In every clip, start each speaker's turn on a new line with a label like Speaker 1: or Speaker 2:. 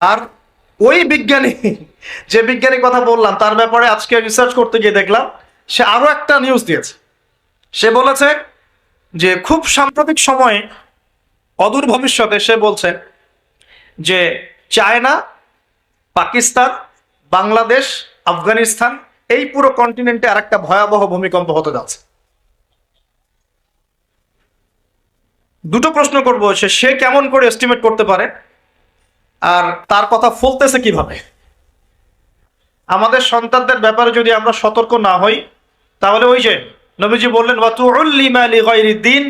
Speaker 1: আর ওই বিজ্ঞানী, যে বিজ্ঞানী কথা বললাম, তার ব্যাপারে আজকে রিসার্চ করতে গিয়ে দেখলাম, সে আরও একটা নিউজ দিয়েছে। সে বলেছে যে খুব সাম্প্রতিক সময়ে, অদূর ভবিষ্যতে সে বলছে যে চায়না, পাকিস্তান, বাংলাদেশ, আফগানিস্তান, এই পুরো কন্টিনেন্টে আর একটা ভয়াবহ ভূমিকম্প হতে যাচ্ছে। দুটো প্রশ্ন করব, সে সে কেমন করে এস্টিমেট করতে পারে? আর তার কথা ফলতেছে কীভাবে? আমাদের সন্তানদের ব্যাপারে যদি আমরা সতর্ক না হই, তাহলে ওই যে নবীজি বললেন দিন।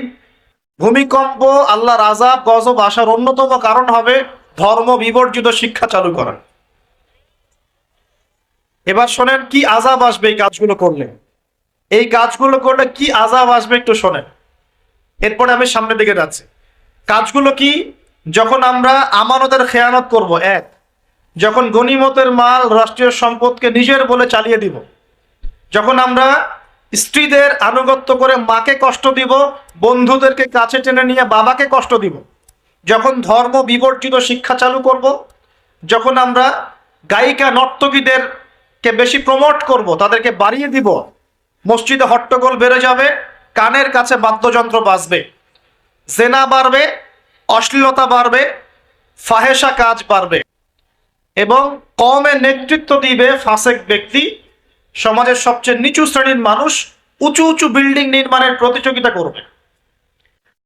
Speaker 1: ভূমিকম্প আল্লাহ রাজা গজব আসার অন্যতম কারণ হবে ধর্ম বিবর্জিত শিক্ষা চালু করা। এবার শোনেন, কি আজাব আসবে এই কাজগুলো করলে? এই কাজগুলো করলে কি আজাব আসবে একটু শোনেন। এরপরে আমি সামনের দিকে যাচ্ছি। কাজগুলো কি? যখন আমরা আমানতের খেয়ানত করব, এক, যখন গনিমতের মাল রাষ্ট্রীয় সম্পদকে নিজের বলে চালিয়ে দিব, যখন আমরা স্ত্রীদের আনুগত্য করে মাকে কষ্ট দিব, বন্ধুদেরকে কাছে টেনে নিয়ে বাবাকে কষ্ট দিব, যখন ধর্ম বিবর্জিত শিক্ষা চালু করব, যখন আমরা গায়িকা নর্তকীদেরকে বেশি প্রমোট করব, তাদেরকে বাড়িয়ে দিব, মসজিদে হট্টগোল বেড়ে যাবে, কানের কাছে বাদ্যযন্ত্র বাজবে, জেনা বাড়বে অশ্লীলতা বাড়বে ফাহেসা কাজ বাড়বে এবং কমে নেতৃত্ব দিবে ফাসেক ব্যক্তি। সমাজের সবচেয়ে নিচু শ্রেণির মানুষ উঁচু উঁচু বিল্ডিং নির্মাণের প্রতিযোগিতা করবে।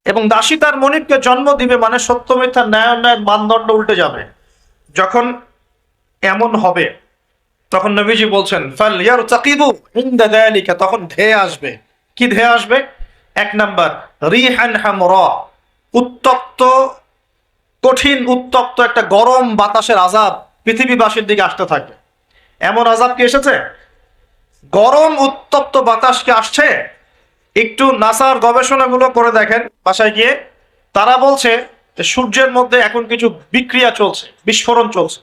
Speaker 1: এবং দাসী তার মনিরকে জন্ম দিবে মানে সত্য, মিথ্যা, ন্যায়, অন্যায়ের মানদণ্ড উল্টে যাবে। যখন এমন হবে, তখন নবীজি বলছেন, ফাল ইয়ার চাকিবু ইনদা যালিকা তখন ধেয়ে আসবে। কি ধেয়ে আসবে? এক নাম্বার, রিহান হামরা উত্তপ্ত, কঠিন, উত্তপ্ত একটা গরম বাতাসের আজাব পৃথিবীবাসীর দিকে আসতে থাকবে এমন আজাব কি এসেছে? গরম, উত্তপ্ত বাতাস কি আসছে। একটু নাসার গবেষণাগুলো করে দেখেন বাসায় গিয়ে। তারা বলছে যে সূর্যের মধ্যে এখন কিছু বিক্রিয়া চলছে, বিস্ফোরণ চলছে।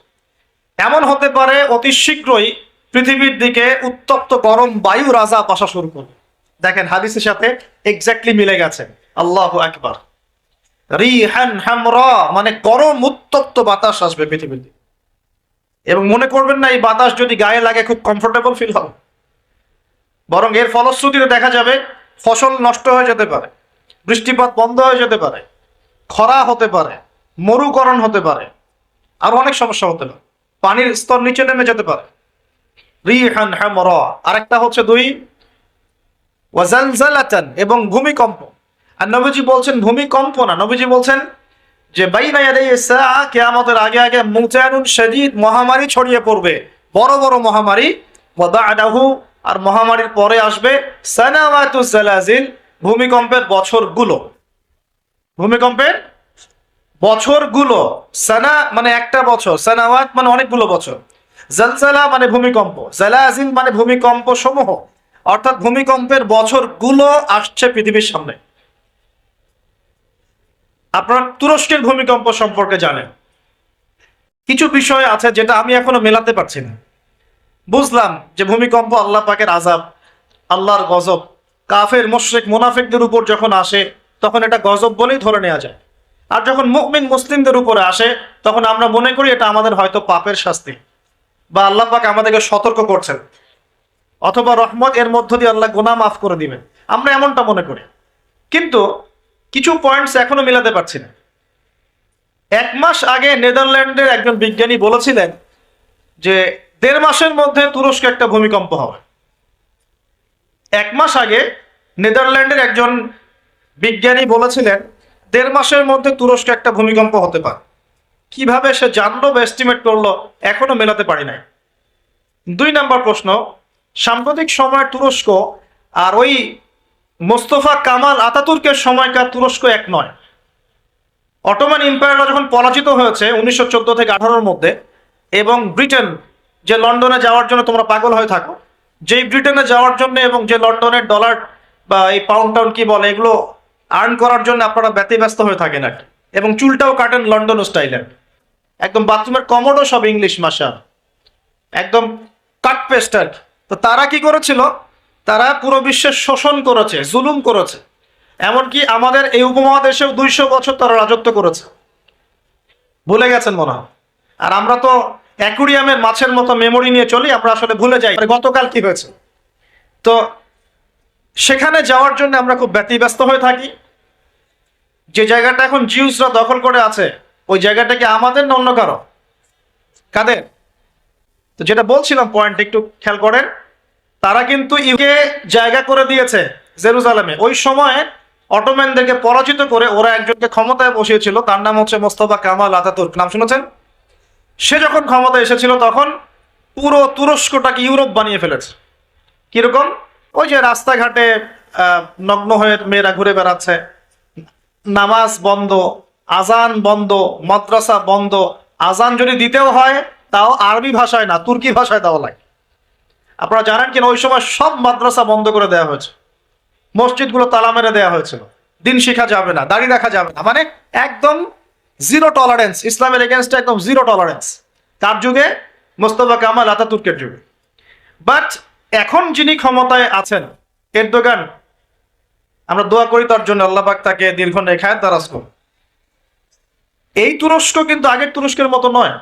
Speaker 1: এমন হতে পারে অতি শীঘ্রই পৃথিবীর দিকে উত্তপ্ত গরম বায়ুর আজাব আসা শুরু করবে। দেখেন হাদিসের সাথে এক্স্যাক্টলি মিলে গেছে। আল্লাহ একবার রিহান হামরা মানে গরম উত্তপ্ত বাতাস আসবে পৃথিবীতে এবং মনে করবেন না, এই বাতাস যদি গায়ে লাগে, খুব কমফোর্টেবল ফিল হবে। বরং এর ফলশ্রুতিতে দেখা যাবে, ফসল নষ্ট হয়ে যেতে পারে, বৃষ্টিপাত বন্ধ হয়ে যেতে পারে, খরা হতে পারে, মরুকরণ হতে পারে, আর অনেক সমস্যা হতে পারে, পানির স্তর নিচে নেমে যেতে পারে। রিহান হামরা, আরেকটা হচ্ছে দুই, ওয়াজালজালাতান এবং ভূমিকম্প। আর নবীজি বলছেন ভূমিকম্প না নবীজি বলছেন যে কিয়ামতের আগে আগে মুতানুন শাদীদ মহামারী ছড়িয়ে পড়বে। বড় বড় মহামারী। ওয়াদাআহু আর মহামারীর পরে আসবে সানাওয়াতু জালাজিল, ভূমিকম্পের বছরগুলো। ভূমিকম্পের বছরগুলো। সানা মানে একটা বছর, সানাওয়াত মানে অনেকগুলো বছর। জালজালা মানে ভূমিকম্প, জালাজিল মানে ভূমিকম্প সমূহ অর্থাৎ ভূমিকম্পের বছরগুলো আসছে পৃথিবীর সামনে। আপনারা তুরস্কের ভূমিকম্প সম্পর্কে জানেন। কিছু বিষয় আছে যেটা আমি এখনও মেলাতে পারছি না। বুঝলাম যে ভূমিকম্প আল্লাহ পাকের আজাব আল্লাহর গজব। কাফের, মোশরেক, মুনাফিকদের উপর যখন আসে, তখন এটা গজব বলেই ধরে নেওয়া যায়। আর যখন মুকমিন মুসলিমদের উপরে আসে, তখন আমরা মনে করি এটা আমাদের হয়তো পাপের শাস্তি বা আল্লাহ পাক আমাদেরকে সতর্ক করছেন। অথবা রহমত এর মধ্য দিয়ে আল্লাহ গোনা মাফ করে দিবেন। আমরা এমনটা মনে করি। কিন্তু কিছু পয়েন্টস এখনও মেলাতে পারছি না। এক মাস আগে নেদারল্যান্ডের একজন বিজ্ঞানী বলেছিলেন যে, দেড় মাসের মধ্যে তুরস্কে একটা ভূমিকম্প হবে। এক মাস আগে নেদারল্যান্ডের একজন বিজ্ঞানী বলেছিলেন, দেড় মাসের মধ্যে তুরস্কে একটা ভূমিকম্প হতে পারে। কীভাবে সে জানলো বা এস্টিমেট করল, এখনও মেলাতে পারি নাই। দুই নাম্বার প্রশ্ন, সাম্প্রতিক সময় তুরস্ক আর ওই মোস্তফা কামাল আতাতুর্কের সময়কার তুরস্ক এক নয়। অটোমান এম্পায়াররা যখন পরাজিত হয়েছে উনিশশো চোদ্দ থেকে আঠারোর মধ্যে, এবং ব্রিটেন যে লন্ডনে যাওয়ার জন্য তোমরা পাগল হয়ে থাকো, যেই ব্রিটেনে যাওয়ার জন্য এবং যে লন্ডনের ডলার বা এই পাউন্ড টাউন কি বলে, এগুলো আর্ন করার জন্য আপনারা ব্যতিব্যস্ত হয়ে থাকেন আর এবং চুলটাও কাটেন লন্ডন স্টাইলে। একদম বাথরুমের কমোডও সব ইংলিশ মাসা একদম কাট পেস্ট আর তো তারা কি করেছিল? তারা পুরো বিশ্বের শোষণ করেছে, জুলুম করেছে। এমনকি আমাদের এই উপমহাদেশেও দুইশো বছর তারা রাজত্ব করেছে। ভুলে গেছেন মনে হয়। আর আমরা তো অ্যাকুরিয়ামের মাছের মতো মেমোরি নিয়ে চলি, আমরা আসলে ভুলে যাই। গতকাল কি হয়েছে? তো সেখানে যাওয়ার জন্য আমরা খুব ব্যতিব্যস্ত হয়ে থাকি। যে জায়গাটা এখন জিউসরা দখল করে আছে, ওই জায়গাটা কি আমাদের না অন্য কারও? কাদের? তো যেটা বলছিলাম পয়েন্ট একটু খেয়াল করেন। তারা কিন্তু ইউকে জায়গা করে দিয়েছে জেরুজালেমে। ওই সময়ে অটোম্যানদেরকে পরাজিত করে ওরা একজনকে ক্ষমতায় বসিয়েছিল, তার নাম হচ্ছে মোস্তফা কামাল আতাতুর্ক। নাম শুনেছেন? সে যখন ক্ষমতায় এসেছিল তখন পুরো তুরস্কটাকে ইউরোপ বানিয়ে ফেলেছে। কীরকম? ওই যে রাস্তাঘাটে নগ্ন হয়ে মেয়েরা ঘুরে বেড়াচ্ছে, নামাজ বন্ধ, আজান বন্ধ, মাদ্রাসা বন্ধ, আজান যদি দিতেও হয়, তাও আরবি ভাষায় না, তুর্কি ভাষায় দেওয়া লাগে আপনারা জানেন কিনা, ওই সময় সব মাদ্রাসা বন্ধ করে দেওয়া হয়েছে। মসজিদগুলো তালা মেরে দেওয়া হয়েছিল। দিন শিখা যাবে না, দাড়ি রাখা যাবে না। মানে একদম জিরো টলারেন্স ইসলামের এগেনস্টে একদম জিরো টলারেন্স তার যুগে মোস্তফা কামাল আতাতুর্কের যুগে। বাট এখন যিনি ক্ষমতায় আছেন, এরদোগান, আমরা দোয়া করি তার জন্য, আল্লাহ পাক তাকে দীর্ঘ নেখায় দারাজ করুন। এই তুরস্ক কিন্তু আগের তুরস্কের মতো নয়।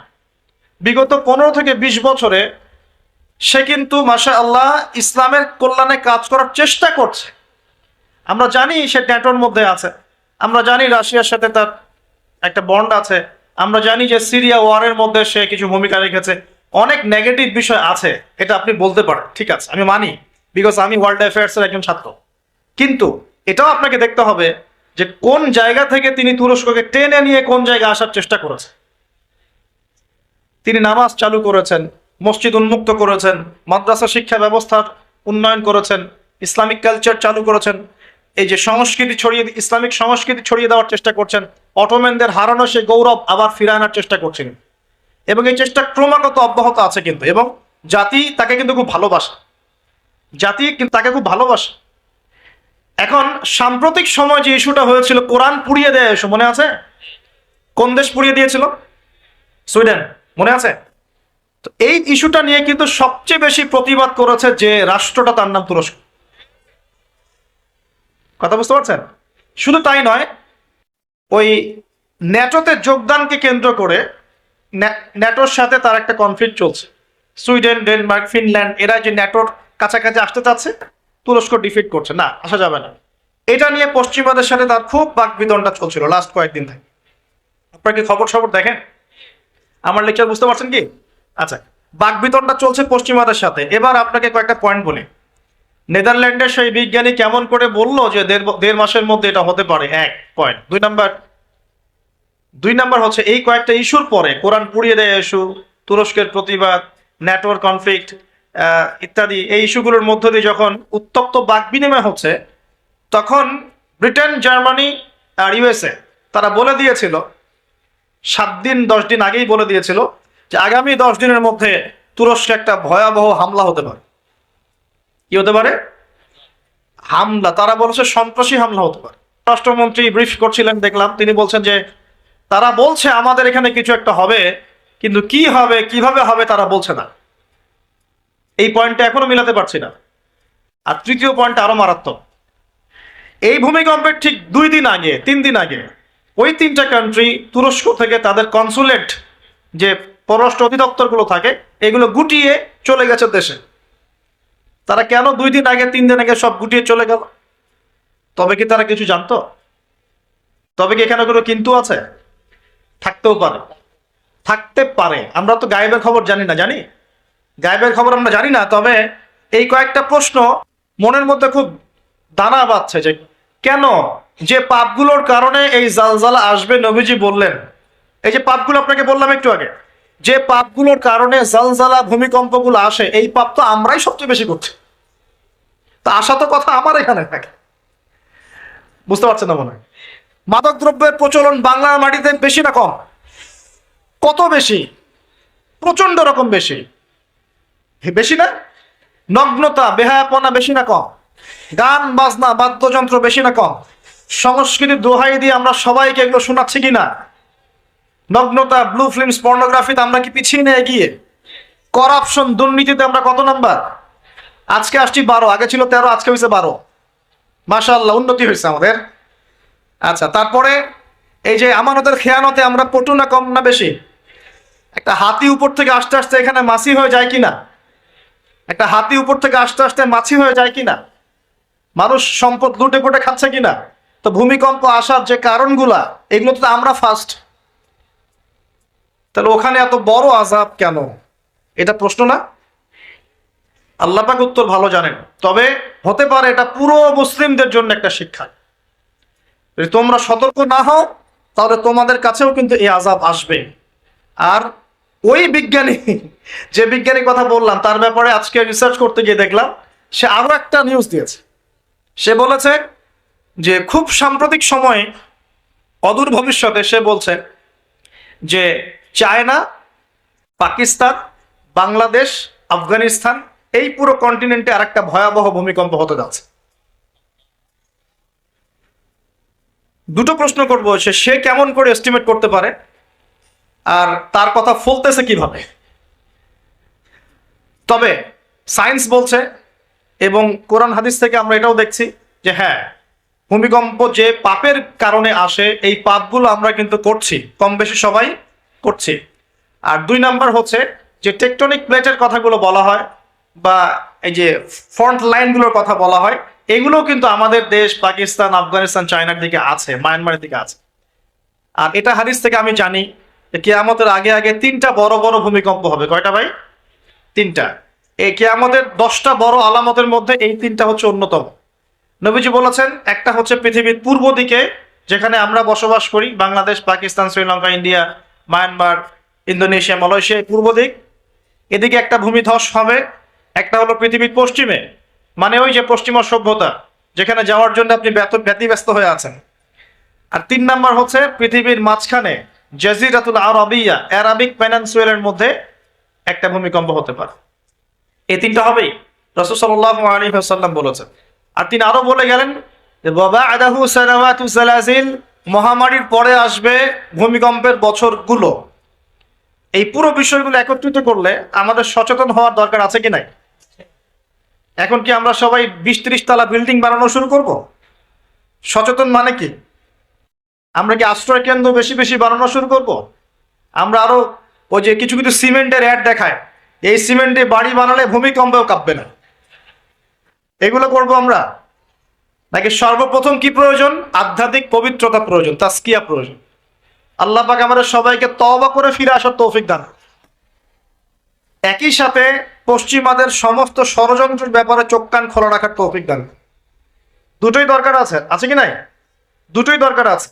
Speaker 1: বিগত পনেরো থেকে বিশ বছরে সে কিন্তু মাসা আল্লাহ ইসলামের কল্যাণে কাজ করার চেষ্টা করছে। আমরা জানি সে ট্যাটোর মধ্যে আছে। আমরা জানি রাশিয়ার সাথে তার একটা বন্ড আছে। আমরা জানি যে সিরিয়া ওয়ারের মধ্যে সে কিছু ভূমিকা রেখেছে। অনেক নেগেটিভ বিষয় আছে, এটা আপনি বলতে পারেন। ঠিক আছে, আমি মানি, বিকজ আমি ওয়ার্ল্ড অ্যাফেয়ার্সের একজন ছাত্র। কিন্তু এটাও আপনাকে দেখতে হবে যে কোন জায়গা থেকে তিনি তুরস্ককে টেনে নিয়ে কোন জায়গায় আসার চেষ্টা করেছে। তিনি নামাজ চালু করেছেন মসজিদ উন্মুক্ত করেছেন, মাদ্রাসা শিক্ষা ব্যবস্থার উন্নয়ন করেছেন, ইসলামিক কালচার চালু করেছেন। এই যে সংস্কৃতি ছড়িয়ে ইসলামিক সংস্কৃতি ছড়িয়ে দেওয়ার চেষ্টা করছেন, অটোম্যানদের হারানো সেই গৌরব আবার ফিরে আনার চেষ্টা করছেন। এবং এই চেষ্টা ক্রমাগত অব্যাহত আছে কিন্তু, এবং জাতি তাকে কিন্তু খুব ভালোবাসে। জাতি কিন্তু তাকে খুব ভালোবাসে। এখন সাম্প্রতিক সময় যে ইস্যুটা হয়েছিল, কোরআন পুড়িয়ে দেয় ইস্যু, মনে আছে? কোন দেশ পুড়িয়ে দিয়েছিল? সুইডেন, মনে আছে? তো এই ইস্যুটা নিয়ে কিন্তু সবচেয়ে বেশি প্রতিবাদ করেছে যে রাষ্ট্রটা তার নাম তুরস্ক। কথা বুঝতে পারছেন? শুধু তাই নয়, ওই ন্যাটোতে যোগদানকে কেন্দ্র করে ন্যা- ন্যাটোর সাথে তার একটা কনফ্লিক্ট চলছে। সুইডেন, ডেনমার্ক, ফিনল্যান্ড, এরা যে ন্যাটোর কাছাকাছি আসতে চাচ্ছে, তুরস্ক ডিফিট করছে। না, আসা যাবে না। এটা নিয়ে পশ্চিমাদের সাথে তার খুব বাকবিতণ্ডা চলছিল লাস্ট কয়েকদিন থেকে। আপনারা কি খবর সবর দেখেন? আমার লেকচার বুঝতে পারছেন কি? আচ্ছা বাকবিতণ্ডা চলছে পশ্চিমাদের সাথে। এবার আপনাকে কয়েকটা পয়েন্ট বলি। নেদারল্যান্ডের সেই বিজ্ঞানী কেমন করে বলল যে দেড় মাসের মধ্যে এটা হতে পারে? এক পয়েন্ট দুই নাম্বার দুই নাম্বার হচ্ছে এই কয়েকটা ইস্যুর পরে কোরআন পুড়িয়ে দেয় ইস্যু, তুরস্কের প্রতিবাদ, নেটওয়ার্ক কনফ্লিক্ট ইত্যাদি। এই ইস্যুগুলোর মধ্য দিয়ে যখন উত্তপ্ত বাক বিনিময় হচ্ছে, তখন ব্রিটেন, জার্মানি আর ইউএসএ তারা বলে দিয়েছিল, সাত দিন, দশ দিন আগেই বলে দিয়েছিল যে আগামী দশ দিনের মধ্যে তুরস্কে একটা ভয়াবহ হামলা হতে পারে। কি হতে পারে? হামলা, তারা বলছে সন্ত্রাসী হামলা হতে পারে। রাষ্ট্রমন্ত্রী ব্রিফ করছিলেন, দেখলাম। তিনি বলছেন যে, তারা বলছে আমাদের এখানে কিছু একটা হবে, কিন্তু কি হবে, কীভাবে হবে তারা বলছে না। এই পয়েন্টটা এখনও মিলাতে পারছি না। আর তৃতীয় পয়েন্টটা আরও মারাত্মক। এই ভূমিকম্পের ঠিক দুই দিন আগে, তিন দিন আগে, ওই তিনটা কান্ট্রি তুরস্ক থেকে তাদের কনসুলেট যে পররাষ্ট্র অধিদপ্তরগুলো থাকে, এগুলো গুটিয়ে চলে গেছে দেশে। তারা কেন দুই দিন আগে, তিন দিন আগে সব গুটিয়ে চলে গেল? তবে কি তারা কিছু জানতো? তবে কি এখানে কোনো কিন্তু আছে? থাকতেও পারে। থাকতে পারে। আমরা তো গায়েবের খবর জানি না, জানি? গায়েবের খবর আমরা জানি না, তবে এই কয়েকটা প্রশ্ন মনের মধ্যে খুব দানা বাঁধছে যে কেন যে পাপগুলোর কারণে এই জালজালা আসবে নবীজি বললেন? এই যে পাপগুলো আপনাকে বললাম একটু আগে। যে পাপগুলোর কারণে জালজালা ভূমিকম্পগুলো আসে, এই পাপ তো আমরাই সবচেয়ে বেশি করছি। তা আসা তো কথা আমার এখানে থাকে। বুঝতে পারছেন না মনে হয়? মাদক দ্রব্যের প্রচলন বাংলার মাটিতে বেশি না কম? কত বেশি? প্রচণ্ড রকম বেশি। বেশি না? নগ্নতা, বেহায়াপনা বেশি না কম? গান, বাজনা, বাদ্যযন্ত্র বেশি না কম? সংস্কৃতির দোহাই দিয়ে আমরা সবাইকে এগুলো শোনাচ্ছি কিনা নগ্নতা ব্লু ফিল্মস পর্নোগ্রাফিতে আমরা কি পিছিয়ে না এগিয়ে? করাপশন দুর্নীতিতে আমরা কত নাম্বার আজকে আসছি বারো, আগে ছিল তেরো, আজকে হয়েছে বারো। মাশাল্লাহ উন্নতি হয়েছে আমাদের। আচ্ছা তারপরে এই যে আমানতের খেয়ানতে আমরা পটু না কম না বেশি? একটা হাতি উপর থেকে আস্তে আস্তে এখানে মাছি হয়ে যায় কিনা? একটা হাতি উপর থেকে আস্তে আস্তে মাছি হয়ে যায় কিনা? মানুষ সম্পদ লুটে পুটে খাচ্ছে কিনা? তো ভূমিকম্প আসার যে কারণগুলা, এগুলো তো আমরা ফার্স্ট তাহলে ওখানে এত বড় আজাব কেন? এটা প্রশ্ন না? আল্লাহ পাক উত্তর ভালো জানেন। তবে হতে পারে এটা পুরো মুসলিমদের জন্য একটা শিক্ষা। যদি তোমরা সতর্ক না হও, তাহলে তোমাদের কাছেও কিন্তু এই আজাব আসবে। আর ওই বিজ্ঞানী, যে বিজ্ঞানীর কথা বললাম, তার ব্যাপারে আজকে রিসার্চ করতে গিয়ে দেখলাম, সে আরও একটা নিউজ দিয়েছে। সে বলেছে যে খুব সাম্প্রতিক সময়ে, অদূর ভবিষ্যতে সে বলছে যে চায়না, পাকিস্তান, বাংলাদেশ, আফগানিস্তান, এই পুরো কন্টিনেন্টে আর একটা ভয়াবহ ভূমিকম্প হতে যাচ্ছে। দুটো প্রশ্ন করব সে সে কেমন করে এস্টিমেট করতে পারে আর তার কথা ফলতেছে কীভাবে? তবে সায়েন্স বলছে এবং কোরআন হাদিস থেকে আমরা এটাও দেখছি যে হ্যাঁ ভূমিকম্প যে পাপের কারণে আসে, এই পাপগুলো আমরা কিন্তু করছি। কম বেশি সবাই করছি। আর দুই নাম্বার হচ্ছে যে টেকটনিক প্লেটের কথাগুলো বলা হয় বা এই যে ফ্রন্ট লাইনগুলোর কথা বলা হয়, এগুলোও কিন্তু আমাদের দেশ, পাকিস্তান, আফগানিস্তান, চায়নার দিকে আছে, মায়ানমারের দিকে আছে। আর এটা হাদিস থেকে আমি জানি কেয়ামতের আগে আগে তিনটা বড় বড় ভূমিকম্প হবে। কয়টা ভাই? তিনটা। এই কেয়ামতের দশটা বড় আলামতের মধ্যে এই তিনটা হচ্ছে অন্যতম। নবীজি বলেছেন, একটা হচ্ছে পৃথিবীর পূর্ব দিকে, যেখানে আমরা বসবাস করি, Bangladesh, Pakistan, Sri Lanka, India Myanmar, Indonesia, Malaysia পূর্ব দিক। এদিকে একটা ভূমিধস হবে, একটা হলো পৃথিবীর পশ্চিমে। মানে ওই যে পশ্চিমা সভ্যতা যেখানে যাওয়ার জন্য আপনি ব্যত- ব্যতিব্যস্ত হয়ে আছেন। আর তিন নাম্বার হচ্ছে পৃথিবীর মাঝখানে জাজিরাতুল আরবিয়া, অ্যারাবিক পেনান্সুয়েলের মধ্যে একটা ভূমিকম্প হতে পারে। এই তিনটা হবেই, রসুল সাল্লাহ আলী সাল্লাম বলেছেন। আর তিনি আরও বলে গেলেন বাবা আদাহু সালামাতু সালাসিল মহামারীর পরে আসবে ভূমিকম্পের বছরগুলো। এই পুরো বিষয়গুলো একত্রিত করলে আমাদের সচেতন হওয়ার দরকার আছে কি নাই? এখন কি আমরা সবাই বিশ ত্রিশ তলা বিল্ডিং বানানো শুরু করব? সচেতন মানে কি? আমরা কি আশ্রয় কেন্দ্র বেশি বেশি বানানো শুরু করব? আমরা আরও ওই যে কিছু কিছু সিমেন্টের অ্যাড দেখায়। এই সিমেন্টে বাড়ি বানালে ভূমিকম্পেও কাঁপবে না। এগুলো করব আমরা। নাকি সর্বপ্রথম কি প্রয়োজন? আধ্যাত্মিক পবিত্রতা প্রয়োজন তাস্কিয়া প্রয়োজন। আল্লাহ পাক আমাদের সবাইকে তওবা করে ফিরে আসার তৌফিক দান একই সাথে পশ্চিমাদের সমস্ত ষড়যন্ত্রের ব্যাপারে চোখ কান খোলা রাখার তৌফিক দান দুটোই দরকার আছে আছে কি নাই? দুটোই দরকার আছে।